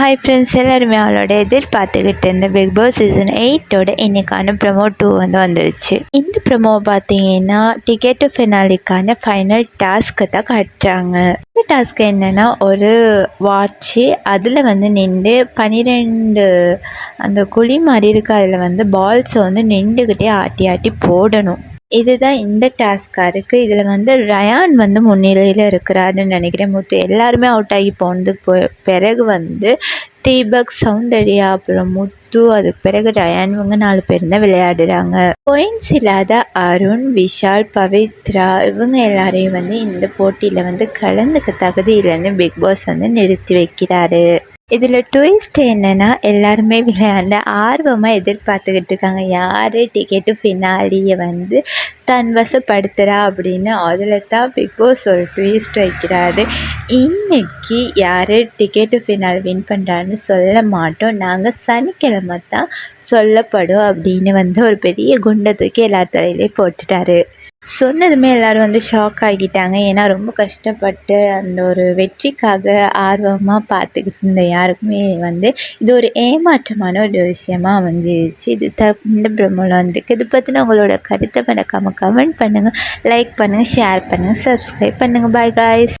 Hi friends எல்லாருமே அவளோட எதிர்பார்த்துக்கிட்டு இருந்த பிக் பாஸ் சீசன் எயிட்டோட இன்னைக்கான ப்ரமோ டூ வந்து வந்துருச்சு. இந்த ப்ரமோ பார்த்தீங்கன்னா டிக்கெட்டு ஃபினாலிக்கான ஃபைனல் டாஸ்க்கு தான் காட்டுறாங்க. இந்த டாஸ்க் என்னென்னா ஒரு வாட்ச்சு அதில் வந்து நின்று பன்னிரெண்டு அந்த குழி மாதிரி இருக்க அதில் வந்து பால்ஸை வந்து நின்றுக்கிட்டே ஆட்டி ஆட்டி போடணும். இதுதான் இந்த டாஸ்க்காக இருக்குது இதில் வந்து ரயான் வந்து முன்னிலையில் இருக்கிறாருன்னு நினைக்கிறேன். முத்து எல்லாருமே அவுட் ஆகி போனதுக்கு போ- பிறகு வந்து தீபக் சௌந்தர்யா அப்புறம் முத்து அதுக்கு பிறகு ரயான் இவங்க நாலு பேர் தான் விளையாடுறாங்க. பாயிண்ட்ஸ் இல்லாத அருண் விஷால் பவித்ரா இவங்க எல்லாரையும் வந்து இந்த போட்டியில் வந்து கலந்துக்க தகுதியிலேருந்து இல்லைன்னு பிக் பாஸ் வந்து நிறுத்தி வைக்கிறாரு. இதில் ட்விஸ்ட் என்னென்னா எல்லாருமே விளையாண்ட ஆர்வமாக எதிர்பார்த்துக்கிட்டு இருக்காங்க. யார் டிக்கெட்டு ஃபினாலியை வந்து தன் வசப்படுத்துகிறா அப்படின்னு அதில் தான் பிக் பாஸ் ஒரு ட்விஸ்ட் வைக்கிறாரு. இன்னைக்கு யார் டிக்கெட்டு ஃபினால் வின் பண்ணுறான்னு சொல்ல மாட்டோம். நாங்கள் சனிக்கிழமை தான் சொல்லப்படும் அப்படின்னு வந்து ஒரு பெரிய குண்டை தூக்கி எல்லார் தலையிலே போட்டுட்டாரு. சொன்னதுமே எல்லாரும் வந்து ஷாக் ஆகிட்டாங்க. ஏன்னா ரொம்ப கஷ்டப்பட்டு அந்த ஒரு வெற்றிக்காக ஆர்வமாக பார்த்துக்கிட்டு இருந்த யாருக்குமே வந்து இது ஒரு ஏமாற்றமான ஒரு விஷயமா அமைஞ்சிருச்சு. இது த இந்த பிரம்மல வந்திருக்கு. இது பற்றின உங்களோட கருத்தை மறக்காமல் கமெண்ட் பண்ணுங்கள் லைக் பண்ணுங்கள் ஷேர் பண்ணுங்கள் சப்ஸ்கிரைப் பண்ணுங்கள் பாய் காய்ஸ்